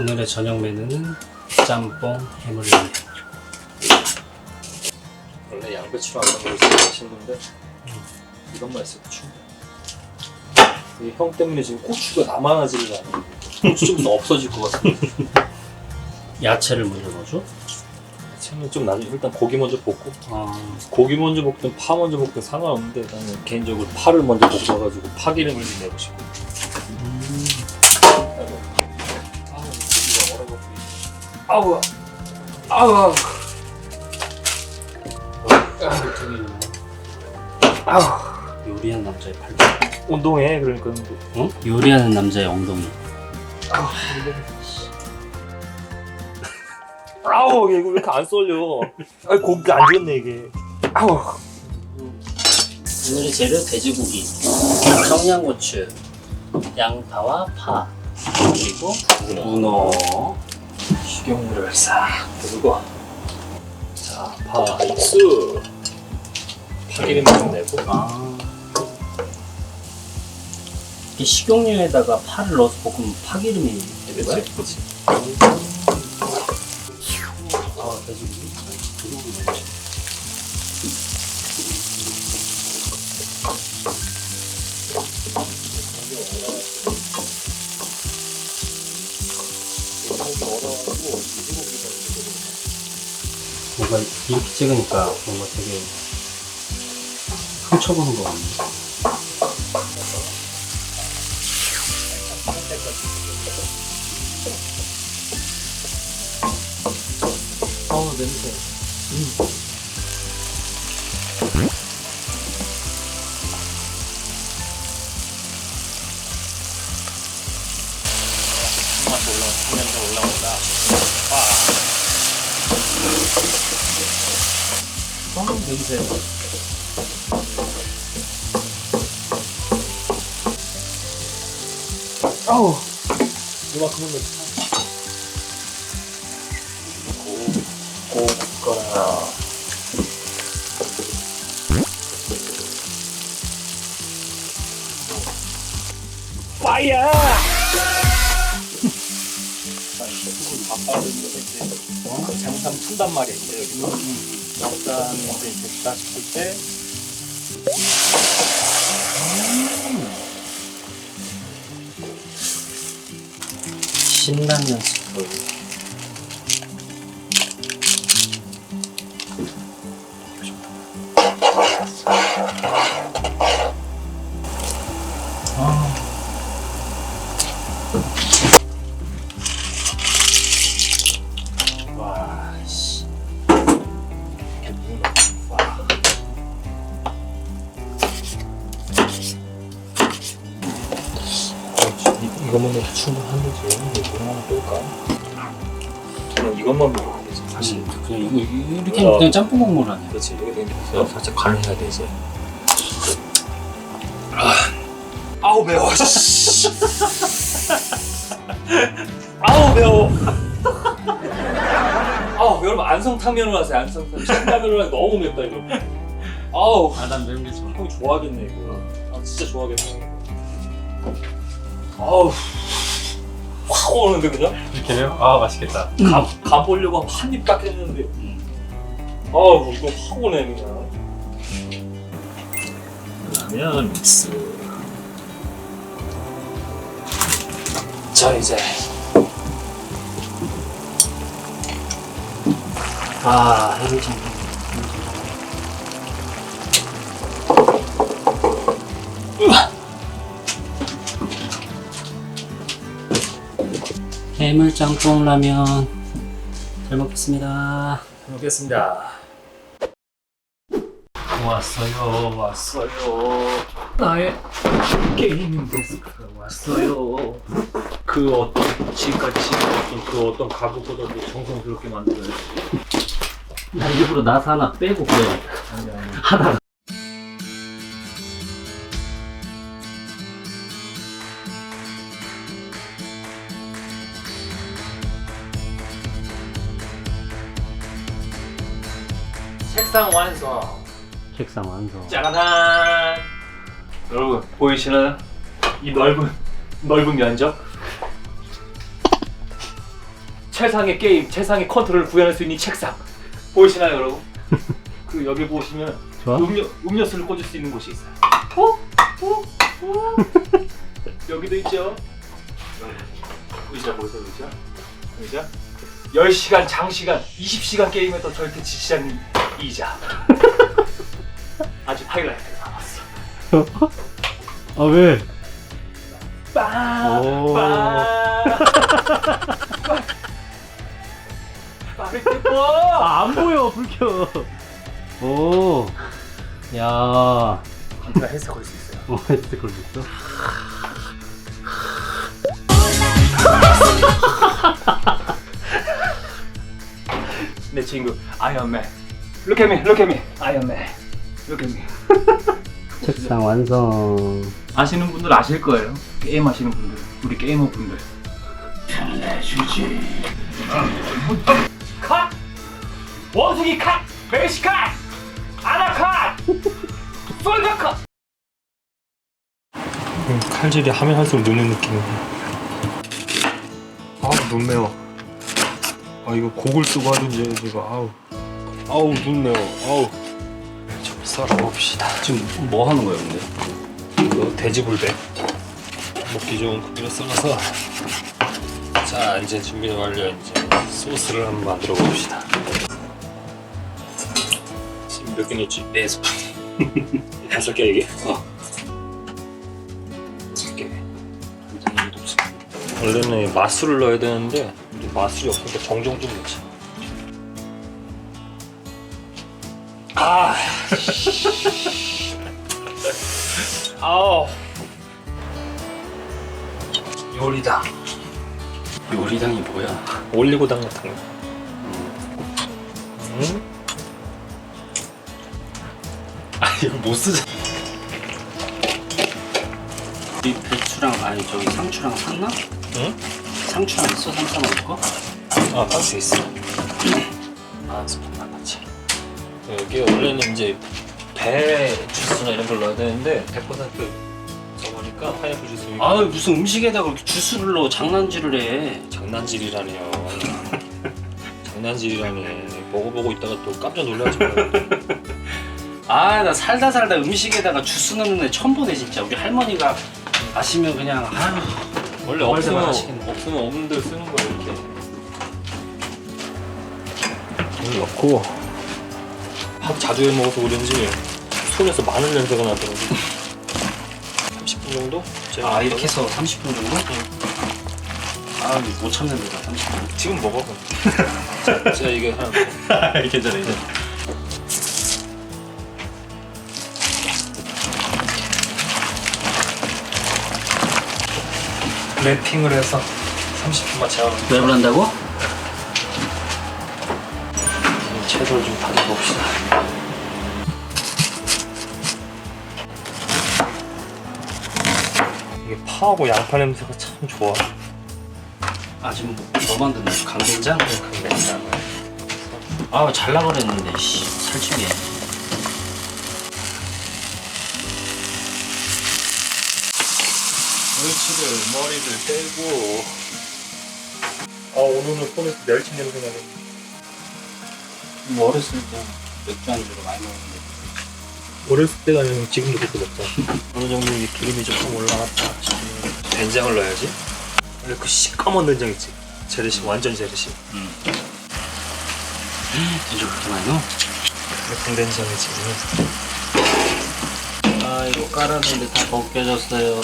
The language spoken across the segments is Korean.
오늘의 저녁 메뉴는 짬뽕 해물라면. 원래 양배추랑 이런 걸 쓰고 맛있는데 이것만 있어도 충분해. 이형 때문에 지금 고추가 남아나지를 않아. 고추 좀 있으면 없어질 것 같아. 야채를 먼저 넣어줘. 채는 좀 나중에 일단 고기 먼저 볶고 아, 고기 먼저 볶든 파 먼저 볶든 상관없는데 나는 개인적으로 파를 먼저 볶아가지고 파기름을 좀 내고 싶어. 아우 아우 아우 요리하는 남자의 팔. 운동해 그러니까 어? 요리하는 남자의 엉덩이. 아우 이거 왜 이렇게 안 썰려? 아 고기가 안 익었네 이게. 아우 오늘의 재료 돼지고기, 청양고추, 양파와 파, 그리고 문어. 식용유를 싹 두르고 자 파 육수 파기름 좀 내고 아. 이게 식용유에다가 파를 넣어서 볶으면 파기름이 되는 거야? 그렇지 그렇지. 아, 돼지고기. 이렇게 찍으니까 뭔가 되게 훔쳐보는 것 같네. 어우 냄새. 맛 어, 냄새. 아우 이만큼은 넣자. 고 볶아라. 파이어! 어? 장삼 푼단 말이야 이제 여기 서 장삼 이제 됐다 싶을 때 신라면 스프. 와, 충분한데 이거 하나 뺄까? 그냥 이것만 먹으면 되지. 사실 그냥 이거 이렇게 하면 그냥 짬뽕 국물 아니야? 그렇지. 이렇게 되면 살짝 간을 해야 돼 이제. 아우 매워. 씨. 아우 매워. 아우 여러분 안성탕면으로 하세요 안성탕면. 신라면으로 하면 너무 맵다 이거. 아우. 아, 난 매운 게 좋아. 형이 좋아하겠네 이거. 아 진짜 좋아하겠네. 아우 확 오는데 그냥 이렇게 해요? 아 맛있겠다. 가, 가보려고 한 입 딱 했는데 아우 이거 확 오네 그냥 라면 믹스. 자 이제 아, 해물탕. 해물 짬뽕 라면 잘 먹겠습니다. 잘 먹겠습니다. 왔어요, 왔어요. 나의 게이밍 데스크가 왔어요. 그 어떤 지금까지 지금 그 어떤 가구보다도 정성스럽게 만들어요. 나 일부러 나사 하나 빼고 그래. 아니 아니. 하다가. 책상 완성. 책상 완성. 짜라단. 여러분 보이시나요? 이 넓은 넓은 면적. 최상의 게임, 최상의 컨트롤을 구현할 수 있는 이 책상. 보이시나요, 여러분? 그 여기 보시면 좋아? 음료 음료수를 꽂을 수 있는 곳이 있어요. 어? 어? 어? 여기도 있죠. 의자 보이세요, 의자? 의자? 10시간, 장시간, 20시간 게임해도 절대 지치지 않는 이 의자. 아주 하이라이트가 나왔어. 아, 왜? 빠, 오. 빠, 빠. 빠를 뜯고. 아, 안 보여, 불 켜. 오. 야. 내가 해석할 수 있어요. 어, 했을 걸 있어? 내 친구 아이언맨. Look at me, look at me, 아이언맨. Look at me. 책상 완성. 아시는 분들 아실 거예요. 게임 하시는 분들, 우리 게이머 분들. 컷! 원숭이 컷! 메시 컷! 아나 컷! 솔저 컷! 칼질이 하면 할수록 느는 느낌이야 아우 눈 매워 아 이거 고글 쓰고 하든지 해야지 이거 아우 아우 눈 매워 아우. 좀 썰어봅시다. 지금 뭐 하는 거예요, 근데? 이거 돼지불백 먹기 좋은 크기로 썰어서. 자 이제 준비 완료 이제 소스를 한번 만들어 봅시다. 지금 몇 개나 있지? 네 스푼 다섯 개 이게? 어. 다섯 개. 원래는 맛술을 넣어야 되는데 맛술이 없으니까 정정 좀 넣자 아 아우 요리당 요리당이 뭐야? 올리고당 같은 거 음? 아 이거 못 쓰잖아 이 배추랑, 아니, 저기 상추랑 샀나? 응? 상추랑 있어? 상추 먹을 거? 아 박스 있어 아 스푼 여기 원래는 이제 배 주스나 이런 걸 넣어야 되는데 100% 저거니까 파인애플 주스 아 무슨 음식에다가 그렇게 주스를 넣어 장난질을 해. 장난질이라니요 장난질이라니 먹어보고 있다가 또 깜짝 놀라지 말고 아나 살다 살다 음식에다가 주스 넣는 애 처음 보네 진짜. 우리 할머니가 마시면 그냥 아유 원래 없으면 하시겠네. 없으면 없는 대로 쓰는 거야 이렇게 물 넣고 하도 자주 해 먹어서 그런지 손에서 마늘 냄새가 나더라고 30분 정도? 제가 아 이렇게 해서 30분 정도? 아못 참는다 30분. 지금 먹어 그럼 자, 자 이게 한 괜찮아 괜찮아. 랩핑을 해서 30분만 재워놓고 랩을 한다고? 채소를 좀 다져 봅시다 이게 파하고 양파 냄새가 참 좋아 아 지금 뭐, 뭐 만드는 거야? 강된장? 강된장을 아 잘라 그랬는데 씨 살찌게. 멸치를 머리를 떼고 아 오늘은 손에서 멸치 냄새 나네. 뭐 어렸을 때 맥주 안주로 많이 먹는데. 어렸을 때가 아니라 지금도 그렇게 먹자. 어느 정도 이 기름이 조금 올라갔다 싶으면 된장을 넣어야지. 원래 그 시꺼먼 된장 있지. 재래식 완전 재래식. 음. 진짜 그렇게 많이 넣어? 강된장이지. 아 이거 깔았는데 다 벗겨졌어요.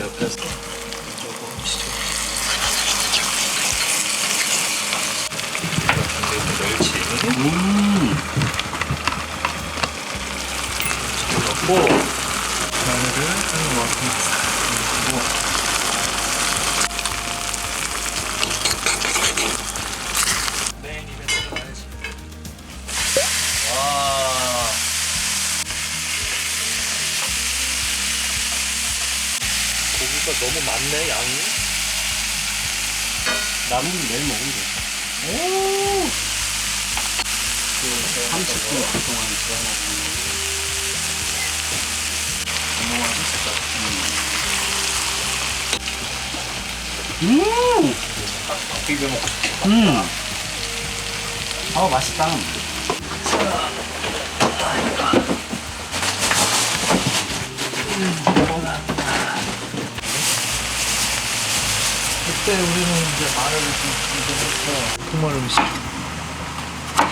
옆에서 조금 시죠. 멸치 음. 넣고 마늘을 한 이만큼 넣고. 고기가 너무 많네 양이. 남은 내일 먹으면 돼. 오. 30분 동안 맛있다. 음! 비벼 먹고 싶다. 음! 아 맛있다. 그때 우리는 이제 마늘을 좀 비벼서 정말 음식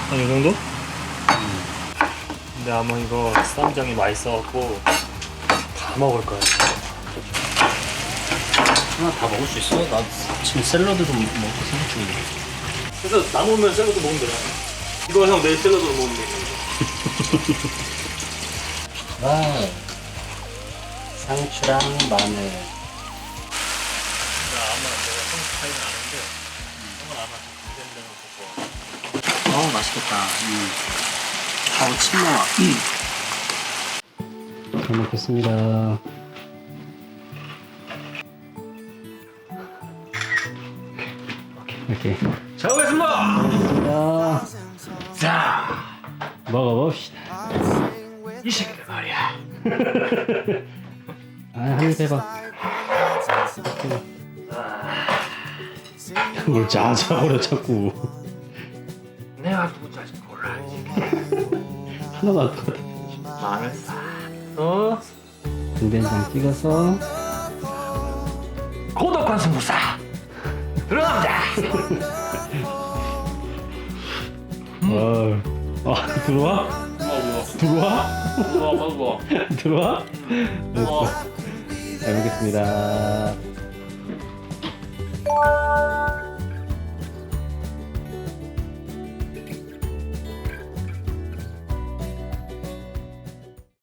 한 이 정도? 근데 아마 이거 쌈장이 맛있어갖고 다 먹을 거야 하나 다 먹을 수 있어? 나 지금 샐러드도 먹고 생각 중인데. 그래서 남으면 샐러드 먹으면 되잖아 이거 형 내일 샐러드로 먹으면 돼 와. 상추랑 마늘. 아마 내가 형 스타일은 아는데 형은 아마 더 좋아 어우 맛있겠다. 음. 바로 침 나와. 잘 먹겠습니다. 오케이. 잘 먹겠습니다 자, 자 먹어봅시다. 이 새끼들 말이야 아, 한입 해봐. 뭘 짜자버려 자꾸. 내가 누군지 아직 몰라야지 하나도 안 똑같아. 된장 찍어서. 고독한 승부사 들어갑니다 어. 아, 들어와? 들어와? 우와 들어와? 우와 잘 먹겠습니다.